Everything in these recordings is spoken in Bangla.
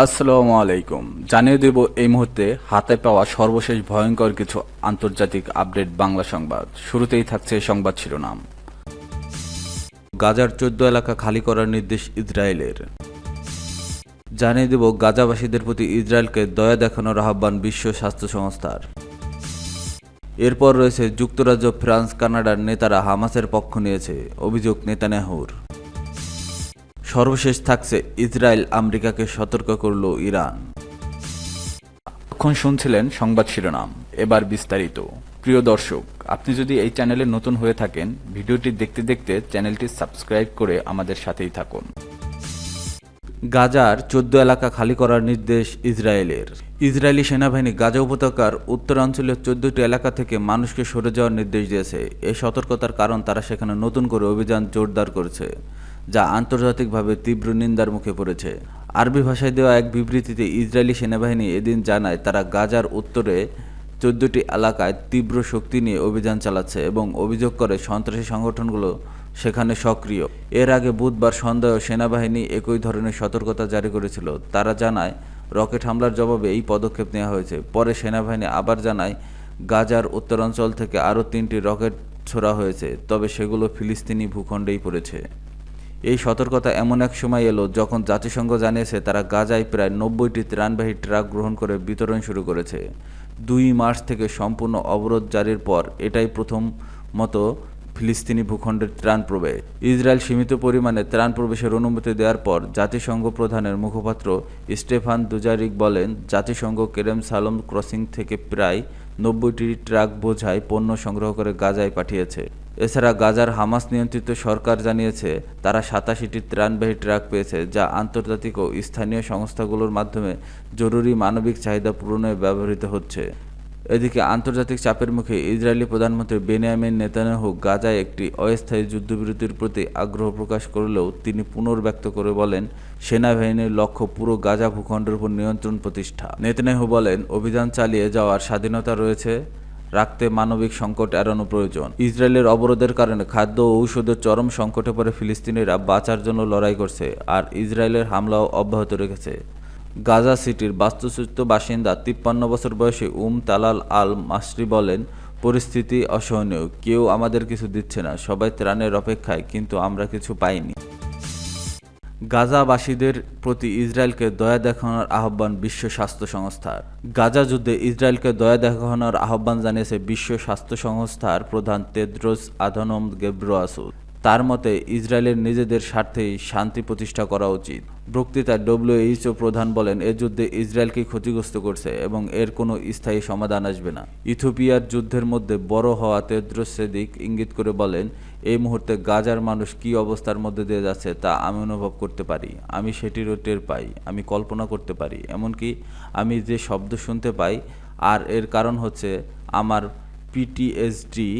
আসসালামু আলাইকুম। জানিয়ে দেব এই মুহূর্তে হাতে পাওয়া সর্বশেষ ভয়ঙ্কর কিছু আন্তর্জাতিক আপডেট বাংলা সংবাদ। শুরুতেই থাকছে সংবাদ শিরোনাম। গাজার চোদ্দ এলাকা খালি করার নির্দেশ ইসরায়েলের। জানিয়ে দেব, গাজাবাসীদের প্রতি ইসরায়েলকে দয়া দেখানোর আহ্বান বিশ্ব স্বাস্থ্য সংস্থার। এরপর রয়েছে যুক্তরাজ্য, ফ্রান্স, কানাডার নেতারা হামাসের পক্ষ নিয়েছে অভিযোগ নেতানিয়াহুর। সর্বশেষ থাকছে ইসরায়েল আমেরিকাকে সতর্ক করল ইরান। এখন শুনছিলেন সংবাদ শিরোনাম। এবার বিস্তারিত। প্রিয় দর্শক, আপনি যদি এই চ্যানেলে নতুন হয়ে থাকেন, ভিডিওটি দেখতে দেখতে চ্যানেলটি সাবস্ক্রাইব করে আমাদের সাথেই থাকুন। গাজার চোদ্দ এলাকা খালি করার নির্দেশ ইসরায়েলের। ইসরায়েলি সেনাবাহিনী গাজা উপত্যকার উত্তরাঞ্চলীয় চোদ্দটি এলাকা থেকে মানুষকে সরে যাওয়ার নির্দেশ দিয়েছে। এই সতর্কতার কারণ তারা সেখানে নতুন করে অভিযান জোরদার করেছে। যা আন্তর্জাতিকভাবে তীব্র নিন্দার মুখে পড়েছে। আরবি ভাষায় দেওয়া এক বিবৃতিতে ইসরায়েলি সেনাবাহিনী এদিন জানায়, তারা গাজার উত্তরে চোদ্দটি এলাকায় তীব্র শক্তি নিয়ে অভিযান চালাচ্ছে এবং অভিযোগ করে সন্ত্রাসী সংগঠনগুলো সেখানে সক্রিয়। এর আগে বুধবার সন্ধ্যায় সেনাবাহিনী একই ধরনের সতর্কতা জারি করেছিল। তারা জানায়, রকেট হামলার জবাবে এই পদক্ষেপ নেওয়া হয়েছে। পরে সেনাবাহিনী আবার জানায়, গাজার উত্তরাঞ্চল থেকে আরও তিনটি রকেট ছোড়া হয়েছে, তবে সেগুলো ফিলিস্তিনি ভূখণ্ডেই পড়েছে। এই সতর্কতা এমন এক সময় এলো যখন জাতিসংঘ জানিয়েছে তারা গাজায় প্রায় নব্বইটি ত্রাণবাহী ট্রাক গ্রহণ করে বিতরণ শুরু করেছে। দুই মার্চ থেকে সম্পূর্ণ অবরোধ জারির পর এটাই প্রথম মতো ফিলিস্তিনি ভূখণ্ডের ত্রাণ প্রবেশ। ইসরায়েল সীমিত পরিমাণে ত্রাণ প্রবেশের অনুমতি দেওয়ার পর জাতিসংঘ প্রধানের মুখপাত্র স্টেফান দুজারিক বলেন, জাতিসংঘ কেরেম সালম ক্রসিং থেকে প্রায় নব্বইটি ট্রাক বোঝাই পণ্য সংগ্রহ করে গাজায় পাঠিয়েছে। এছাড়া গাজার হামাস নিয়ন্ত্রিত সরকার জানিয়েছে, তারা সাতাশিটি ত্রাণবাহী ট্রাক পেয়েছে, যা আন্তর্জাতিক ও স্থানীয় সংস্থাগুলোর মাধ্যমে জরুরি মানবিক চাহিদা পূরণে ব্যবহৃত হচ্ছে। এদিকে আন্তর্জাতিক চাপের মুখে ইসরায়েলি প্রধানমন্ত্রী বেনিয়ামিন নেতানিয়াহু গাজায় একটি অস্থায়ী যুদ্ধবিরতির প্রতি আগ্রহ প্রকাশ করলেও তিনি পুনর্ব্যক্ত করে বলেন, সেনাবাহিনীর লক্ষ্য পুরো গাজা ভূখণ্ডের উপর নিয়ন্ত্রণ প্রতিষ্ঠা। নেতানিয়াহু বলেন, অভিযান চালিয়ে যাওয়ার স্বাধীনতা রয়েছে। রাখতে মানবিক সংকট এড়ানো প্রয়োজন। ইসরায়েলের অবরোধের কারণে খাদ্য ও ঔষধের চরম সংকটে পড়ে ফিলিস্তিনিরা বাঁচার জন্য লড়াই করছে আর ইসরায়েলের হামলাও অব্যাহত রেখেছে। গাজা সিটির বাস্তুচ্যুত বাসিন্দা তিপ্পান্ন বছর বয়সী উম তালাল আল মাসরি বলেন, পরিস্থিতি অসহনীয়, কেউ আমাদের কিছু দিচ্ছে না, সবাই ত্রাণের অপেক্ষায়, কিন্তু আমরা কিছু পাইনি। গাজাবাসীদের প্রতি ইসরায়েলকে দয়া দেখানোর আহ্বান বিশ্ব স্বাস্থ্য সংস্থার। গাজা যুদ্ধে ইসরায়েলকে দয়া দেখানোর আহ্বান জানিয়েছে বিশ্ব স্বাস্থ্য সংস্থার প্রধান তেদ্রোস আধানম গেব্রোয়াসুদ। তার মতে ইসরায়েলের নিজেদের স্বার্থেই শান্তি প্রতিষ্ঠা করা উচিত। বক্তৃতায় ডব্লিউএইচও প্রধান বলেন, এ যুদ্ধে ইসরায়েলকে ক্ষতিগ্রস্ত করছে এবং এর কোনো স্থায়ী সমাধান আসবে না। ইথিওপিয়ার যুদ্ধের মধ্যে বড় হওয়া তেদ্রোস সেদিক ইঙ্গিত করে বলেন, এই মুহূর্তে গাজার মানুষ কী অবস্থার মধ্যে দিয়ে যাচ্ছে তা আমি অনুভব করতে পারি। আমি সেটিরও টের পাই, আমি কল্পনা করতে পারি। এমনকি আমি যে শব্দ শুনতে পাই, আর এর কারণ হচ্ছে আমার পিটিএসডি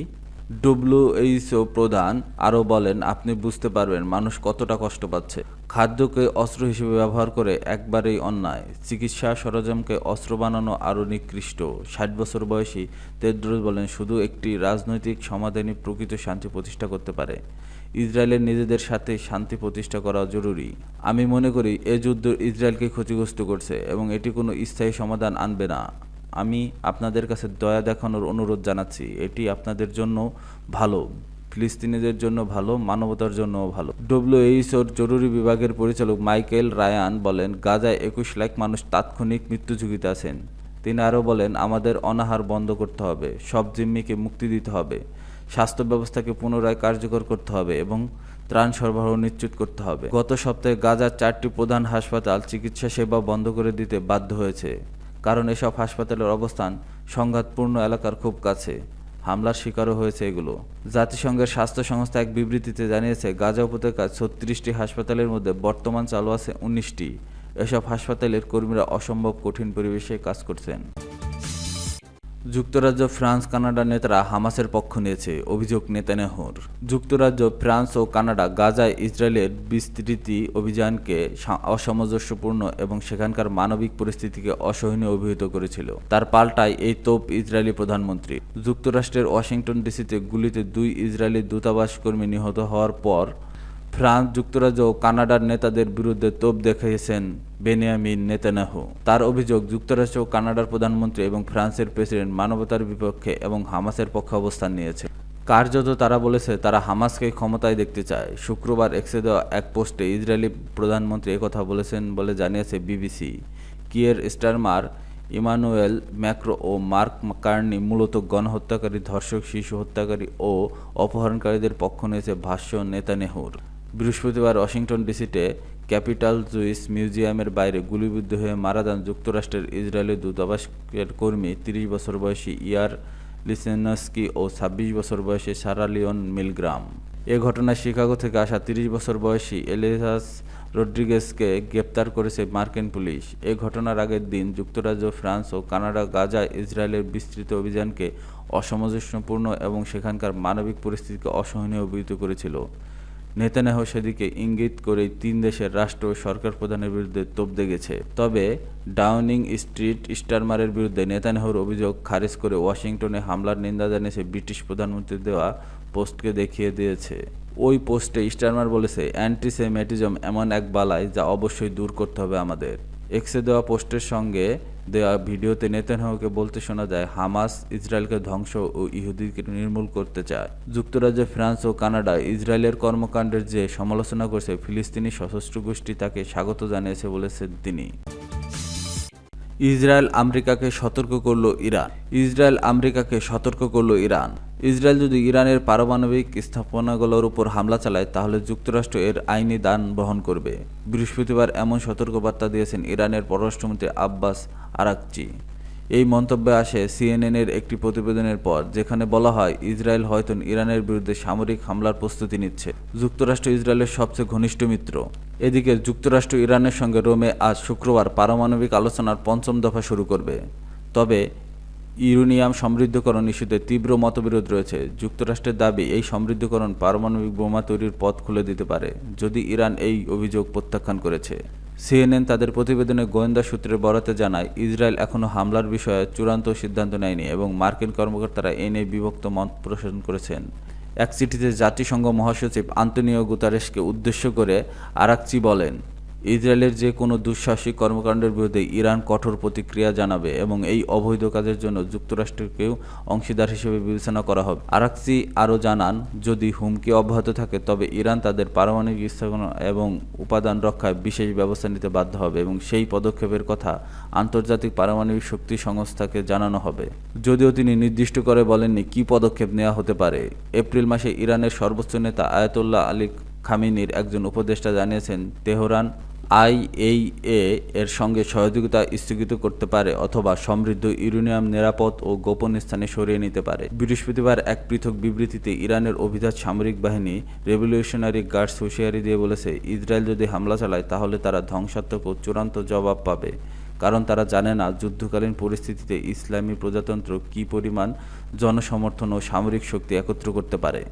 ডব্লিউএইচও প্রধান আরও বলেন, আপনি বুঝতে পারবেন, মানুষ কতটা কষ্ট পাচ্ছে। খাদ্যকে অস্ত্র হিসেবে ব্যবহার করে একবারেই অন্যায়। চিকিৎসা সরঞ্জামকে অস্ত্র বানানো আরও নিকৃষ্ট। ষাট বছর বয়সী তেদ্রোস বলেন, শুধু একটি রাজনৈতিক সমাধানই প্রকৃত শান্তি প্রতিষ্ঠা করতে পারে। ইসরায়েলের নিজেদের সাথে শান্তি প্রতিষ্ঠা করা জরুরি। আমি মনে করি, এ যুদ্ধ ইসরায়েলকে ক্ষতিগ্রস্ত করছে এবং এটি কোনো স্থায়ী সমাধান আনবে না। আমি আপনাদের কাছে দয়া দেখানোর অনুরোধ জানাচ্ছি। এটি আপনাদের জন্য ভালো, ফিলিস্তিনিদের জন্য ভালো, মানবতার জন্যও ভালো। ডব্লিউএইচওর জরুরি বিভাগের পরিচালক মাইকেল রায়ান বলেন, গাজায় একুশ লাখ মানুষ তাৎক্ষণিক মৃত্যু ঝুঁকিতে আছেন। তিনি আরও বলেন, আমাদের অনাহার বন্ধ করতে হবে, সব জিম্মিকে মুক্তি দিতে হবে, স্বাস্থ্য ব্যবস্থাকে পুনরায় কার্যকর করতে হবে এবং ত্রাণ সরবরাহ নিশ্চিত করতে হবে। গত সপ্তাহে গাজার চারটি প্রধান হাসপাতাল চিকিৎসা সেবা বন্ধ করে দিতে বাধ্য হয়েছে। কারণ এসব হাসপাতালের অবস্থান সংঘাতপূর্ণ এলাকার খুব কাছে। হামলার শিকারও হয়েছে এগুলো। জাতিসংঘের স্বাস্থ্য সংস্থা এক বিবৃতিতে জানিয়েছে, গাজা উপত্যকার ছত্রিশটি হাসপাতালের মধ্যে বর্তমান চালু আছে উনিশটি। এসব হাসপাতালের কর্মীরা অসম্ভব কঠিন পরিবেশে কাজ করছেন। যুক্তরাজ্য, ফ্রান্স কানাডা নেতারা হামাসের পক্ষ নিয়েছে অভিযোগ নেতানিয়াহুর যুক্তরাজ্য, ফ্রান্স ও কানাডা গাজায় ইসরায়েলের বিস্তৃতি অভিযানকে অসামঞ্জস্যপূর্ণ এবং সেখানকার মানবিক পরিস্থিতিকে অসহনীয় অভিহিত করেছিল। তার পাল্টায় এই তোপ ইসরায়েলি প্রধানমন্ত্রী। যুক্তরাষ্ট্রের ওয়াশিংটন ডিসিতে গুলিতে দুই ইসরায়েলি দূতাবাস কর্মী নিহত হওয়ার পর ফ্রান্স যুক্তরাজ্য ও কানাডার নেতাদের বিরুদ্ধে তোপ দেখিয়েছেন বেনিয়ামিন নেতানাহু তার অভিযোগ, যুক্তরাষ্ট্র ও কানাডার প্রধানমন্ত্রী এবং ফ্রান্সের প্রেসিডেন্ট মানবতার বিপক্ষে এবং হামাসের পক্ষে অবস্থান নিয়েছে। কার্যত তারা বলেছে, তারা হামাসকে ক্ষমতায় দেখতে চায়। শুক্রবার এক্সে দেওয়া এক পোস্টে ইসরায়েলি প্রধানমন্ত্রী একথা বলেছেন বলে জানিয়েছে BBC. Keir Starmer Emmanuel Macron ও মার্ক কার্নি মূলত গণহত্যাকারী, ধর্ষক, শিশু হত্যাকারী ও অপহরণকারীদের পক্ষ নিয়েছে ভাষ্য নেতানেহুর বৃহস্পতিবার ওয়াশিংটন ডিসিতে ক্যাপিটাল জুইস মিউজিয়ামের বাইরে গুলিবিদ্ধ হয়ে মারা যান যুক্তরাষ্ট্রের ইসরায়েলি দূতাবাসের কর্মী তিরিশ বছর বয়সী ইয়ার লিসেনস্কি ও ছাব্বিশ বছর বয়সী সারা লিওন মিলগ্রাম। এ ঘটনায় শিকাগো থেকে আসা তিরিশ বছর বয়সী এলিসাস রড্রিগেজকে গ্রেপ্তার করেছে মার্কিন পুলিশ। এ ঘটনার আগের দিন যুক্তরাজ্য, ফ্রান্স ও কানাডা গাজা ইসরায়েলের বিস্তৃত অভিযানকে অসামঞ্জস্যপূর্ণ এবং সেখানকার মানবিক পরিস্থিতিকে অসহনীয় অভিহিত করেছিল। নেতানেহ সেদিকে ইঙ্গিত করেই তিন দেশের রাষ্ট্র ও সরকার প্রধানের বিরুদ্ধে তোপ দেগেছে। তবে ডাউনিং স্ট্রিট স্টারমারের বিরুদ্ধে নেতানেহর অভিযোগ খারিজ করে ওয়াশিংটনে হামলার নিন্দা জানিয়েছে ব্রিটিশ প্রধানমন্ত্রী দেওয়া পোস্টকে দেখিয়ে দিয়েছে। ওই পোস্টে স্টারমার বলেছে, অ্যান্টিসেমেটিজম এমন এক বালাই যা অবশ্যই দূর করতে হবে আমাদের। এক্সে দেওয়া পোস্টের সঙ্গে দেওয়া ভিডিওতে নেতানহাহুকে বলতে শোনা যায়, হামাস ইসরায়েলকে ধ্বংস ও ইহুদিকে নির্মূল করতে চায়। যুক্তরাজ্য, ফ্রান্স ও কানাডা ইসরায়েলের কর্মকাণ্ডের যে সমালোচনা করছে, ফিলিস্তিনি সশস্ত্র গোষ্ঠী তাকে স্বাগত জানিয়েছে বলেছেন তিনি। ইসরায়েল আমেরিকাকে সতর্ক করল ইরান। ইসরায়েল আমেরিকাকে সতর্ক করল ইরান। ইসরায়েল যদি ইরানের পারমাণবিক স্থাপনাগুলোর উপর হামলা চালায়, তাহলে যুক্তরাষ্ট্র এর আইনি দান বহন করবে। বৃহস্পতিবার এমন সতর্কবার্তা দিয়েছেন ইরানের পররাষ্ট্রমন্ত্রী আব্বাস আরাকচি। এই মন্তব্যে আসে সিএনএনের একটি প্রতিবেদনের পর, যেখানে বলা হয় ইসরায়েল হয়তো ইরানের বিরুদ্ধে সামরিক হামলার প্রস্তুতি নিচ্ছে। যুক্তরাষ্ট্র ইসরায়েলের সবচেয়ে ঘনিষ্ঠ মিত্র। এদিকে যুক্তরাষ্ট্র ইরানের সঙ্গে রোমে আজ শুক্রবার পারমাণবিক আলোচনার পঞ্চম দফা শুরু করবে। তবে ইউরেনিয়াম সমৃদ্ধকরণ ইস্যুতে তীব্র মতবিরোধ রয়েছে। যুক্তরাষ্ট্রের দাবি, এই সমৃদ্ধকরণ পারমাণবিক বোমা তৈরির পথ খুলে দিতে পারে, যদি ইরান এই অভিযোগ প্রত্যাখ্যান করেছে। সিএনএন তাদের প্রতিবেদনে গোয়েন্দা সূত্রের বরাতে জানায়, ইসরায়েল এখনও হামলার বিষয়ে চূড়ান্ত সিদ্ধান্ত নেয়নি এবং মার্কিন কর্মকর্তারা এ নিয়ে বিভক্ত মত প্রসারণ করেছেন। এক চিঠিতে জাতিসংঘ মহাসচিব আন্তনিও গুতারেসকে উদ্দেশ্য করে আরাকচি বলেন ইসরায়েলের যে কোনো দুঃসাহসিক কর্মকাণ্ডের বিরুদ্ধে ইরান কঠোর প্রতিক্রিয়া জানাবে এবং এই অবৈধ কাজের জন্য যুক্তরাষ্ট্রকেও অংশীদার হিসেবে বিবেচনা করা হবে। আরাকসি আরও জানান, যদি হুমকি অব্যাহত থাকে, তবে ইরান তাদের পারমাণবিক স্থাপনা এবং উপাদান রক্ষায় বিশেষ ব্যবস্থা নিতে বাধ্য হবে এবং সেই পদক্ষেপের কথা আন্তর্জাতিক পারমাণবিক শক্তি সংস্থাকে জানানো হবে। যদিও তিনি নির্দিষ্ট করে বলেননি কী পদক্ষেপ নেওয়া হতে পারে। এপ্রিল মাসে ইরানের সর্বোচ্চ নেতা আয়াতুল্লাহ আলী খামিনির একজন উপদেষ্টা জানিয়েছেন, তেহরান আইএইএ এর সঙ্গে সহযোগিতা স্থগিত করতে পারে অথবা সমৃদ্ধ ইউরেনিয়াম নিরাপদ ও গোপন স্থানে সরিয়ে নিতে পারে। বৃহস্পতিবার এক পৃথক বিবৃতিতে ইরানের অভিজাত সামরিক বাহিনী রেভলিউশনারি গার্ডস হুঁশিয়ারি দিয়ে বলেছে, ইসরায়েল যদি হামলা চালায়, তাহলে তারা ধ্বংসাত্মক ও চূড়ান্ত জবাব পাবে। কারণ তারা জানে না যুদ্ধকালীন পরিস্থিতিতে ইসলামী প্রজাতন্ত্র কী পরিমাণ জনসমর্থন ও সামরিক শক্তি একত্র করতে পারে।